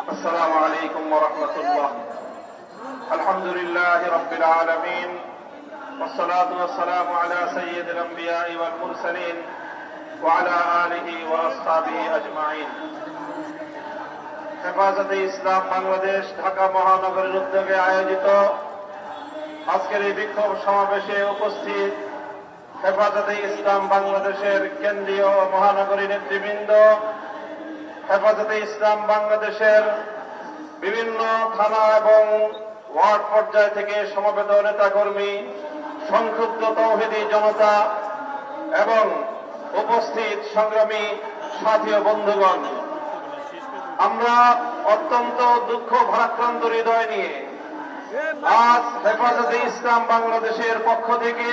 السلام عليكم ورحمة الله الحمد لله رب العالمين والصلاة والسلام على سيد الأنبياء والمرسلين وعلى آله وأصحابه أجمعين হেফাজতে ইসলাম বাংলাদেশ ঢাকা মহানগরের উদ্যোগে আয়োজিত আজকের এই বিক্ষোভ সমাবেশে উপস্থিত হেফাজতে ইসলাম বাংলাদেশের কেন্দ্রীয় ও মহানগরী নেতৃবৃন্দ হেফাজতে ইসলাম বাংলাদেশের বিভিন্ন থানা এবং ওয়ার্ড পর্যায় থেকে সমবেত নেতাকর্মী, সংক্ষুব্ধ তৌহিদি জনতা এবং উপস্থিত সংগ্রামী সাথী বন্ধুগণ, আমরা অত্যন্ত দুঃখ ভারাক্রান্ত হৃদয় নিয়ে আজ হেফাজতে ইসলাম বাংলাদেশের পক্ষ থেকে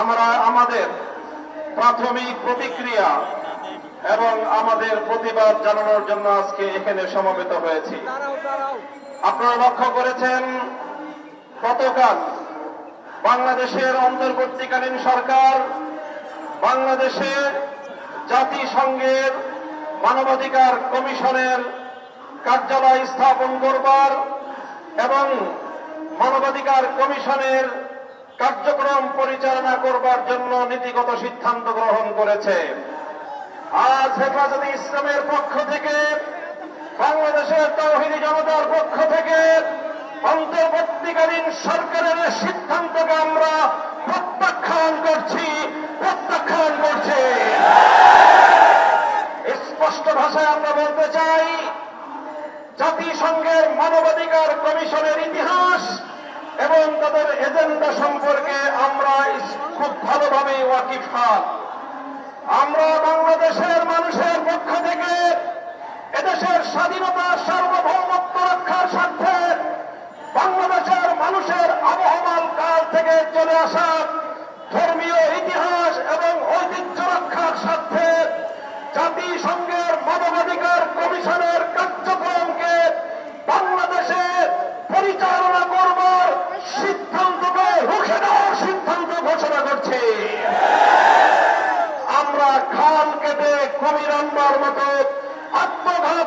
আমরা আমাদের প্রাথমিক প্রতিক্রিয়া এবং আমাদের প্রতিবাদ জানানোর জন্য আজকে এখানে সমবেত হয়েছি। আপনারা লক্ষ্য করেছেন গতকাল বাংলাদেশের অন্তর্বর্তীকালীন সরকার বাংলাদেশে জাতিসংঘের মানবাধিকার কমিশনের কার্যালয় স্থাপন করবার এবং মানবাধিকার কমিশনের কার্যক্রম পরিচালনা করবার জন্য নীতিগত সিদ্ধান্ত গ্রহণ করেছে। আজ হেফাজতে ইসলামের পক্ষ থেকে, বাংলাদেশের তৌহিদি জনতার পক্ষ থেকে অন্তর্বর্তীকালীন সরকারের সিদ্ধান্তকে আমরা প্রত্যাখ্যান করছি প্রত্যাখ্যান করছি। স্পষ্ট ভাষায় আমরা বলতে চাই, জাতিসংঘের মানবাধিকার কমিশনের ইতিহাস এবং তাদের এজেন্ডা সম্পর্কে আমরা খুব ভালোভাবে ওয়াকিফাত আমরা বাংলাদেশের মানুষের পক্ষ থেকে এদেশের স্বাধীনতা, সার্বভৌমত্ব রক্ষার স্বার্থে বাংলাদেশের মানুষের আবহমান কাল থেকে চলে আসা ধর্মীয় ইতিহাস এবং ঐতিহ্য রক্ষার স্বার্থে জাতিসংঘের মানবাধিকার কমিশনের কার্যক্রমকে বাংলাদেশে পরিচালনা করবার সিদ্ধান্তকে রুখে দেওয়ার সিদ্ধান্ত ঘোষণা করছি আমরা খাল কেটে কুমির আনবার মতো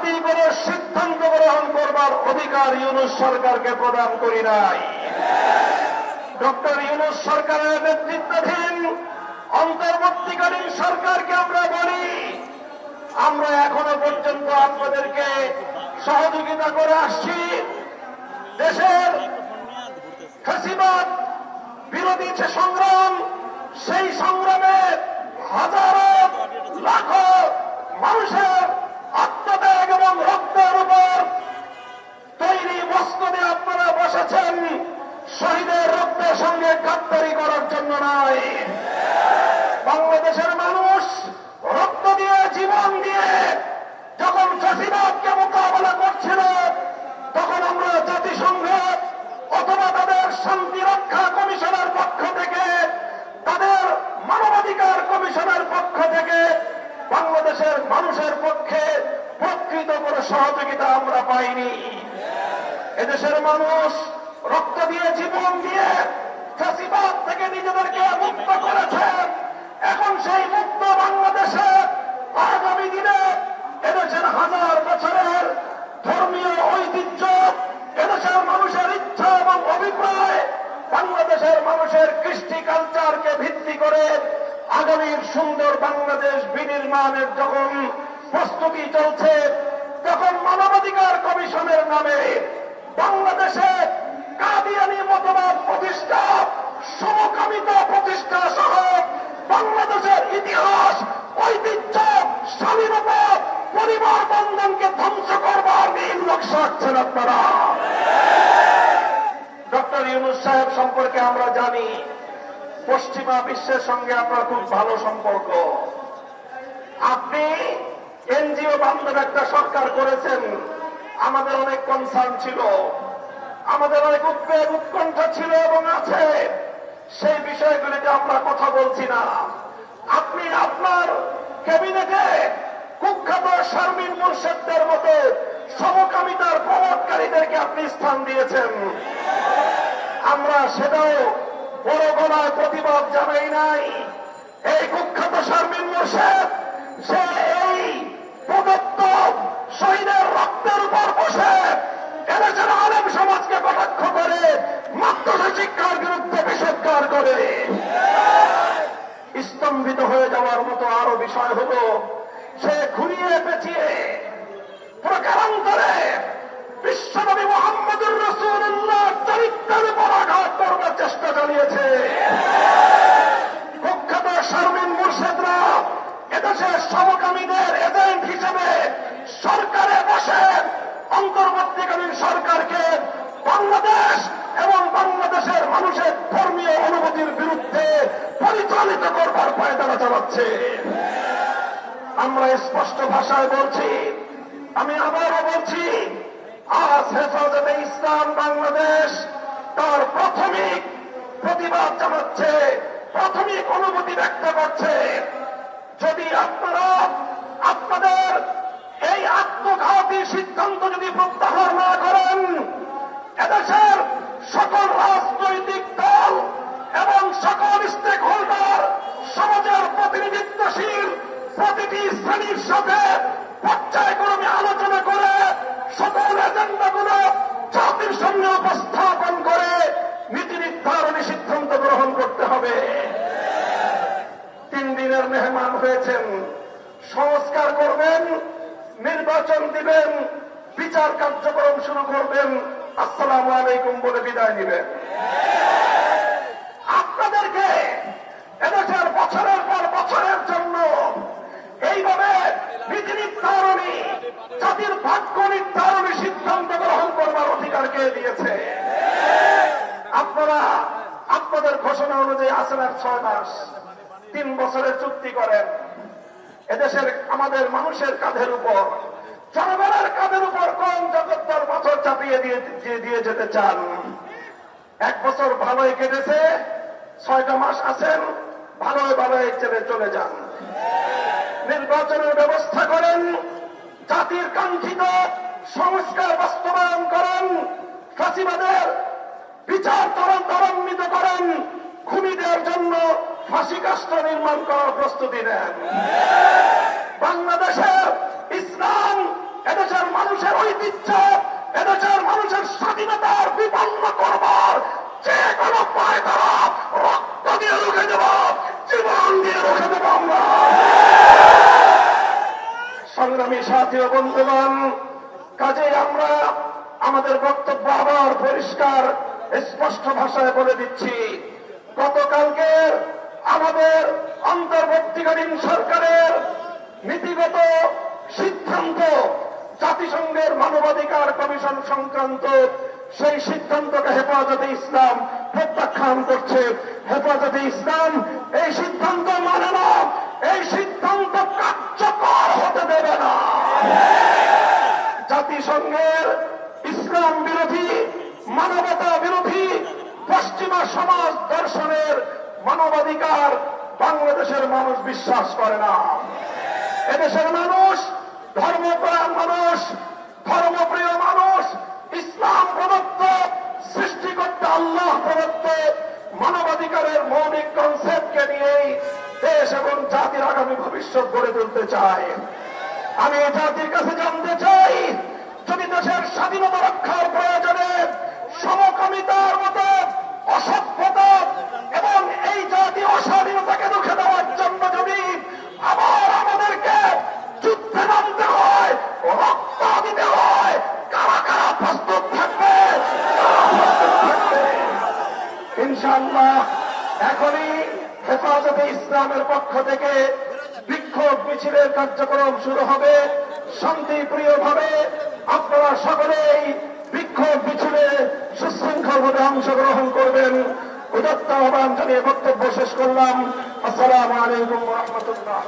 আত্মঘাতী করে সিদ্ধান্ত গ্রহণ করবার অধিকার ইউনুস সরকারকে প্রদান করি নাই। ডক্টর ইউনুস সরকারের নেতৃত্বাধীন অন্তর্বর্তীকালীন সরকারকে আমরা বলি, আমরা এখনও পর্যন্ত আপনাদেরকে সহযোগিতা করে আসছি। দেশের ফাঁসিবাদ বিরোধী যে সংগ্রাম, সেই সংগ্রামে হাজারো লাখো মানুষের এবং রক্তের উপর তৈরি মস্কদে আপনারা বসেছেন। শহীদের রক্তের সঙ্গে গাদ্দারি করার জন্য নয়। বাংলাদেশের মানুষ রক্ত দিয়ে, জীবন দিয়ে যখন ফাঁসিবাদকে মোকাবেলা করছিল তখন আমরা জাতিসংঘ অথবা তাদের শান্তি রক্ষা কমিশনের পক্ষ থেকে তাদের মানবাধিকার কমিশনের পক্ষ থেকে বাংলাদেশের মানুষের পক্ষে প্রকৃত করে সহযোগিতা আমরা পাইনি এদেশের মানুষ রক্ত দিয়ে, জীবন দিয়ে ফাঁসিবাদ থেকে নিজেদেরকে মুক্ত করেছে। এখন সেই মুক্ত বাংলাদেশে আগামী দিনে এদেশের হাজার বছরের ধর্মীয় ঐতিহ্য, এদেশের মানুষের ইচ্ছা এবং অভিপ্রায়, বাংলাদেশের মানুষের কৃষ্টি কালচারকে ভিত্তি করে আগামীর সুন্দর বাংলাদেশ বিনির্মাণের যখন প্রস্তুতি চলছে, তখন মানবাধিকার কমিশনের নামে বাংলাদেশে কাদিয়ানি মতবাদ প্রতিষ্ঠা, সমকামিতা প্রতিষ্ঠা সহ বাংলাদেশের ইতিহাস, ঐতিহ্য, স্বাধীনতা, পরিবার বন্ধনকে ধ্বংস করবার নীল নকশা আছেন আপনারা। ডক্টর ইউনুস সাহেব সম্পর্কে আমরা জানি, পশ্চিমা বিশ্বের সঙ্গে আপনার খুব ভালো সম্পর্ক। আপনি এনজিও বান্ধব একটা সরকার করেছেন আমাদের অনেক কনসার্ন ছিল। আমাদের অনেক উদ্বেগ উৎকণ্ঠা ছিল এবং আছে। সেই বিষয়গুলিতে আমরা কথা বলছি না। আপনি আপনার ক্যাবিনেটে কুখ্যাত শারমিন মুর্শেদদের মতো সমকামিতার প্রমোদকারীদেরকে আপনি স্থান দিয়েছেন। আমরা সেটাও বড় গলায় প্রতিবাদ জানাই নাই। এই কুখ্যাত শারমিন মোর্শেদ, সে এই প্রদত্ত শহীদের রক্তের উপর বসে আলেম সমাজকে কটাক্ষ করে মাদ্রাসা শিক্ষার বিরুদ্ধে করে। স্তম্ভিত হয়ে যাওয়ার মতো আরও বিষয় হলো, সে ঘুরিয়ে পেঁচিয়ে প্রকারান্তরে বিশ্বনবী মোহাম্মদুর রসুল্লাহ চরিত্রের উপর আঘাত করবার চেষ্টা চালিয়েছে কুখ্যাত শারমিন মুর্শেদরা এদেশের সমকামীদের এজেন্ট হিসেবে সরকারে বসে অন্তর্বর্তীকালীন সরকারকে বাংলাদেশ এবং বাংলাদেশের মানুষের ধর্মীয় বিরুদ্ধে পরিচালিত করবার পায়তারা চালাচ্ছে। আমরা স্পষ্ট ভাষায় বলছি, আমি আবারও বলছি, আজ হেফাজতে ইসলাম বাংলাদেশ তার প্রাথমিক প্রতিবাদ জানাচ্ছে, প্রাথমিক অনুভূতি ব্যক্ত করছে। যদি আপনারা আপনাদের এই আত্মঘাতী সিদ্ধান্ত যদি প্রত্যাহার না করেন এদেশের সকল রাজনৈতিক দল এবং সকল স্টেক হোল্ডার সমাজের প্রতিনিধিত্বশীল প্রতিটি শ্রেণির সাথে পর্যায়ক্রমে আলোচনা করে সকল এজেন্ডাগুলো জাতির সামনে উপস্থাপন করে নীতি নির্ধারণী সিদ্ধান্ত গ্রহণ করতে হবে। তিন দিনের মেহমান হয়েছেন, সংস্কার করবেন, নির্বাচন দিবেন, বিচার কার্যক্রম শুরু করবেন। আসসালামু আলাইকুম বলে বিদায় নিবেন আপনাদেরকে এদেশের বছরের পর বছরের জন্য এইভাবে নীতি নির্ধারণী জাতির ভাগ্য নির্ধারণী সিদ্ধান্ত গ্রহণ করবার অধিকার কে দিয়েছে? আপনারা আপনাদের ঘোষণা অনুযায়ী আসেন আর ছয় মাস, তিন বছরের চুক্তি করেন। এদেশের আমাদের মানুষের কাঁধের উপর, জনগণের কাঁধের উপর কোন জগত্তর পাথর চাপিয়ে দিয়ে দিয়ে- যেতে চান? এক বছর ভালোই কেটেছে, ছয়টা মাস আছেন, ভালোই ভালোই চলে যান। নির্বাচনের ব্যবস্থা করেন জাতির কাঙ্ক্ষিত সংস্কার বাস্তবায়ন করেন, ফাঁসিবাদের বিচার ত্বরান্বিত করেন, খুনিদের জন্য ফাঁসি কাষ্ঠ নির্মাণ করার প্রস্তুতি নেন। বাংলাদেশের ইসলাম এদেশের মানুষের ঐতিহ্য, এদেশের মানুষের স্বাধীনতার বিপন্ন করবার যে কোনো পায় তারা রক্ত দিয়ে রুখে দেব, জীবন দিয়ে রুখে দেব আমরা সংগ্রামী সাথী ও বন্ধুগণ কাজে আমরা আমাদের বক্তব্য আবার পরিষ্কার, স্পষ্ট ভাষায় বলে দিচ্ছি। গতকালকে আমাদের অন্তর্বর্তীকালীন সরকারের নীতিগত সিদ্ধান্ত, জাতিসংঘের মানবাধিকার কমিশন সংক্রান্ত সেই সিদ্ধান্তকে হেফাজতে ইসলাম প্রত্যাখ্যান করছে। হেফাজতে ইসলাম এই সিদ্ধান্ত মানে না, এই সিদ্ধান্ত কার্যকর হতে দেবে না। জাতিসংঘের ইসলাম বিরোধী, মানবতা বিরোধী পশ্চিমা সমাজ দর্শনের মানবাধিকার বাংলাদেশের মানুষ বিশ্বাস করে না। এদেশের মানুষ ধর্মপ্রাণ মানুষ, ধর্মপ্রিয় মানুষ, ইসলাম প্রদত্ত, সৃষ্টিকর্তা আল্লাহ প্রদত্ত মানবাধিকারের মৌলিক কনসেপ্টকে নিয়েই দেশ এবং জাতির আগামী ভবিষ্যৎ গড়ে তুলতে চায়। আমি জাতির কাছে জানতে চাই, যদি দেশের স্বাধীনতা রক্ষার প্রয়োজনে সমকামিতার মতো অসভ্যতা এবং এই জাতি অস্বাধীনতাকে রুখে দেওয়ার জন্য যদি আবার আমাদেরকে যুদ্ধে নামতে হয়, রক্ত দিতে হয়, কারা কারা প্রস্তুত থাকবে? ইনশাআল্লাহ, এখনই হেফাজতে ইসলামের পক্ষ থেকে বিক্ষোভ মিছিলের কার্যক্রম শুরু হবে শান্তিপ্রিয় ভাবে আপনারা সকলেই বিক্ষোভ মিছিলে সুশৃঙ্খল ভাবে অংশগ্রহণ করবেন। উদত্ত আহ্বান জানিয়ে বক্তব্য শেষ করলাম। আসসালামু আলাইকুম রহমতুল্লাহ।